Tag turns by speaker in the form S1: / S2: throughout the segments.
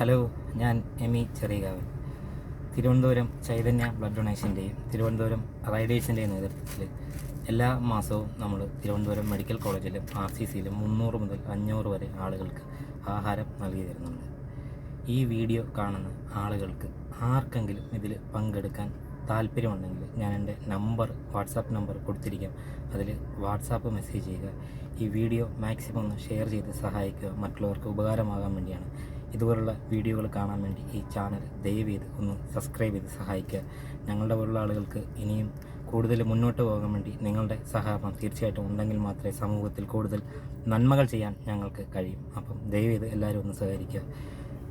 S1: Hello ഞാൻ Emi Cheriyakavan Thiruvananthapuram Chaitanya blood ഡൊണേഷന്റെയും തിരുവനന്തപുരം റൈഡേഴ്സിന്റെയും നേതൃത്വത്തിൽ എല്ലാ മാസവും നമ്മൾ തിരുവനന്തപുരം മെഡിക്കൽ കോളേജിലും ആർ സി സിയിലും മുന്നൂറ് മുതൽ അഞ്ഞൂറ് വരെ ആളുകൾക്ക് ആഹാരം നൽകി തരുന്നുണ്ട്. ഈ വീഡിയോ കാണുന്ന ആളുകൾക്ക് ആർക്കെങ്കിലും ഇതിൽ പങ്കെടുക്കാൻ താല്പര്യമുണ്ടെങ്കിൽ ഞാൻ എന്റെ നമ്പർ വാട്സാപ്പ് നമ്പർ കൊടുത്തിരിക്കാം. അതിൽ വാട്സാപ്പ് മെസ്സേജ് ചെയ്യുക. ഈ വീഡിയോ മാക്സിമം ഒന്ന് ഷെയർ ചെയ്ത് സഹായിക്കുക. മറ്റുള്ളവർക്ക് ഉപകാരമാകാൻ വേണ്ടിയാണ് ഇതുപോലുള്ള വീഡിയോകൾ കാണാൻ വേണ്ടി ഈ ചാനൽ ദയവ് ചെയ്ത് ഒന്ന് സബ്സ്ക്രൈബ് ചെയ്ത് സഹായിക്കുക. ഞങ്ങളുടെ പോലുള്ള ആളുകൾക്ക് ഇനിയും കൂടുതൽ മുന്നോട്ട് പോകാൻ വേണ്ടി നിങ്ങളുടെ സഹകരണം തീർച്ചയായിട്ടും ഉണ്ടെങ്കിൽ മാത്രമേ സമൂഹത്തിൽ കൂടുതൽ നന്മകൾ ചെയ്യാൻ ഞങ്ങൾക്ക് കഴിയും. അപ്പം ദയവ് ചെയ്ത് എല്ലാവരും ഒന്ന് സഹകരിക്കുക.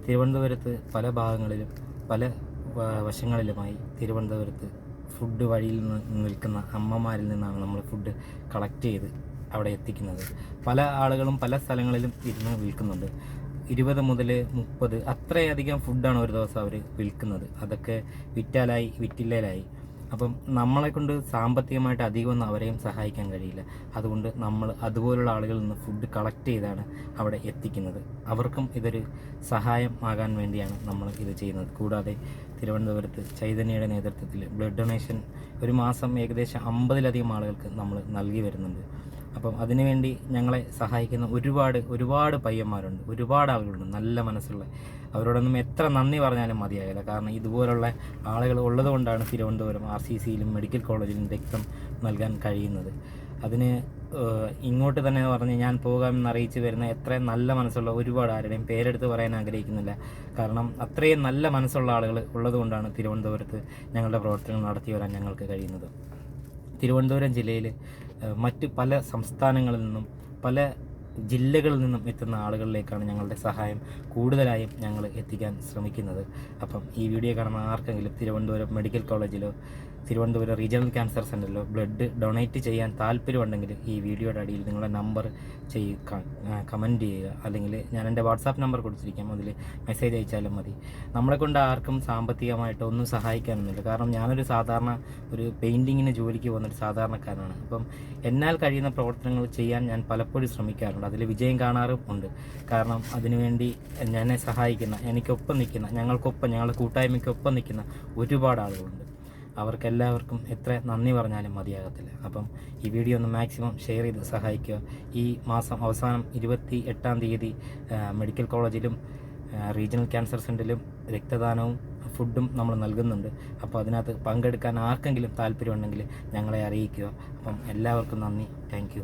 S1: തിരുവനന്തപുരത്ത് പല ഭാഗങ്ങളിലും പല വശങ്ങളിലുമായി തിരുവനന്തപുരത്ത് ഫുഡ് വഴിയിൽ നിന്ന് നിൽക്കുന്ന അമ്മമാരിൽ നിന്നാണ് നമ്മൾ ഫുഡ് കളക്ട് ചെയ്ത് അവിടെ എത്തിക്കുന്നത്. പല ആളുകളും പല സ്ഥലങ്ങളിലും ഇരുന്ന് വിൽക്കുന്നുണ്ട്. ഇരുപത് മുതൽ മുപ്പത് അത്രയധികം ഫുഡാണ് ഒരു ദിവസം അവർ വിൽക്കുന്നത്. അതൊക്കെ വിറ്റാലായി വിറ്റില്ലേലായി. അപ്പം നമ്മളെ കൊണ്ട് സാമ്പത്തികമായിട്ട് അധികമൊന്നും അവരെയും സഹായിക്കാൻ കഴിയില്ല. അതുകൊണ്ട് നമ്മൾ അതുപോലുള്ള ആളുകളിൽ നിന്ന് ഫുഡ് കളക്ട് ചെയ്താണ് അവിടെ എത്തിക്കുന്നത്. അവർക്കും ഇതൊരു സഹായം ആകാൻ വേണ്ടിയാണ് നമ്മൾ ഇത് ചെയ്യുന്നത്. കൂടാതെ തിരുവനന്തപുരത്ത് ചൈതന്യയുടെ നേതൃത്വത്തിൽ ബ്ലഡ് ഡൊണേഷൻ ഒരു മാസം ഏകദേശം അമ്പതിലധികം ആളുകൾക്ക് നമ്മൾ നൽകി വരുന്നുണ്ട്. അപ്പം അതിനുവേണ്ടി ഞങ്ങളെ സഹായിക്കുന്ന ഒരുപാട് ഒരുപാട് പയ്യന്മാരുണ്ട്. ഒരുപാട് ആളുകളുണ്ട്. നല്ല മനസ്സുള്ള അവരോടൊന്നും എത്ര നന്ദി പറഞ്ഞാലും മതിയാകില്ല കാരണം ഇതുപോലുള്ള ആളുകൾ ഉള്ളതുകൊണ്ടാണ് തിരുവനന്തപുരം ആർ സി സിയിലും മെഡിക്കൽ കോളേജിലും രക്തം നൽകാൻ കഴിയുന്നത്. അതിന് ഇങ്ങോട്ട് തന്നെ പറഞ്ഞ് ഞാൻ പോകാമെന്ന് അറിയിച്ച് വരുന്ന എത്ര നല്ല മനസ്സുള്ള ഒരുപാട് ആരുടെയും പേരെടുത്ത് പറയാൻ ആഗ്രഹിക്കുന്നില്ല. കാരണം അത്രയും നല്ല മനസ്സുള്ള ആളുകൾ ഉള്ളതുകൊണ്ടാണ് തിരുവനന്തപുരത്ത് ഞങ്ങളുടെ പ്രവർത്തനങ്ങൾ നടത്തി വരാൻ ഞങ്ങൾക്ക് കഴിയുന്നത്. തിരുവനന്തപുരം ജില്ലയിൽ മറ്റ് പല സംസ്ഥാനങ്ങളിൽ നിന്നും പല ജില്ലകളിൽ നിന്നും എത്തുന്ന ആളുകളിലേക്കാണ് ഞങ്ങളുടെ സഹായം കൂടുതലായും ഞങ്ങൾ എത്തിക്കാൻ ശ്രമിക്കുന്നത്. അപ്പം ഈ വീഡിയോ കാണുന്ന ആർക്കെങ്കിലും തിരുവനന്തപുരം മെഡിക്കൽ കോളേജിലോ തിരുവനന്തപുരം റീജിയണൽ ക്യാൻസർ സെന്ററിലോ ബ്ലഡ് ഡൊണേറ്റ് ചെയ്യാൻ താല്പര്യമുണ്ടെങ്കിൽ ഈ വീഡിയോയുടെ അടിയിൽ നിങ്ങളുടെ നമ്പർ ചെയ്യുക കമന്റ് ചെയ്യുക. അല്ലെങ്കിൽ ഞാൻ എന്റെ വാട്സാപ്പ് നമ്പർ കൊടുത്തിരിക്കാം. അതിൽ മെസ്സേജ് അയച്ചാലും മതി. നമ്മളെ കൊണ്ട് ആർക്കും സാമ്പത്തികമായിട്ട് ഒന്നും സഹായിക്കാനൊന്നുമില്ല. കാരണം ഞാനൊരു സാധാരണ ഒരു പെയിന്റിങ്ങിന് ജോലിക്ക് പോകുന്നൊരു സാധാരണക്കാരനാണ്. അപ്പം എന്നാൽ കഴിയുന്ന പ്രവർത്തനങ്ങൾ ചെയ്യാൻ ഞാൻ പലപ്പോഴും ശ്രമിക്കാറുണ്ട്. അതിൽ വിജയം കാണാറും ഉണ്ട്. കാരണം അതിനുവേണ്ടി എന്നെ സഹായിക്കുന്ന എനിക്കൊപ്പം നിൽക്കുന്ന ഞങ്ങൾക്കൊപ്പം ഞങ്ങളുടെ കൂട്ടായ്മയ്ക്കൊപ്പം നിൽക്കുന്ന ഒരുപാട് ആളുകളുണ്ട്. അവർക്കെല്ലാവർക്കും എത്ര നന്ദി പറഞ്ഞാലും മതിയാകത്തില്ല. അപ്പം ഈ വീഡിയോ ഒന്ന് മാക്സിമം ഷെയർ ചെയ്ത് സഹായിക്കുക. ഈ മാസം അവസാനം ഇരുപത്തി എട്ടാം തീയതി മെഡിക്കൽ കോളേജിലും റീജിയണൽ ക്യാൻസർ സെന്ററിലും രക്തദാനവും ഫുഡും നമ്മൾ നൽകുന്നുണ്ട്. അപ്പോൾ അതിനകത്ത് പങ്കെടുക്കാൻ ആർക്കെങ്കിലും താല്പര്യമുണ്ടെങ്കിൽ ഞങ്ങളെ അറിയിക്കുക. അപ്പം എല്ലാവർക്കും നന്ദി. താങ്ക്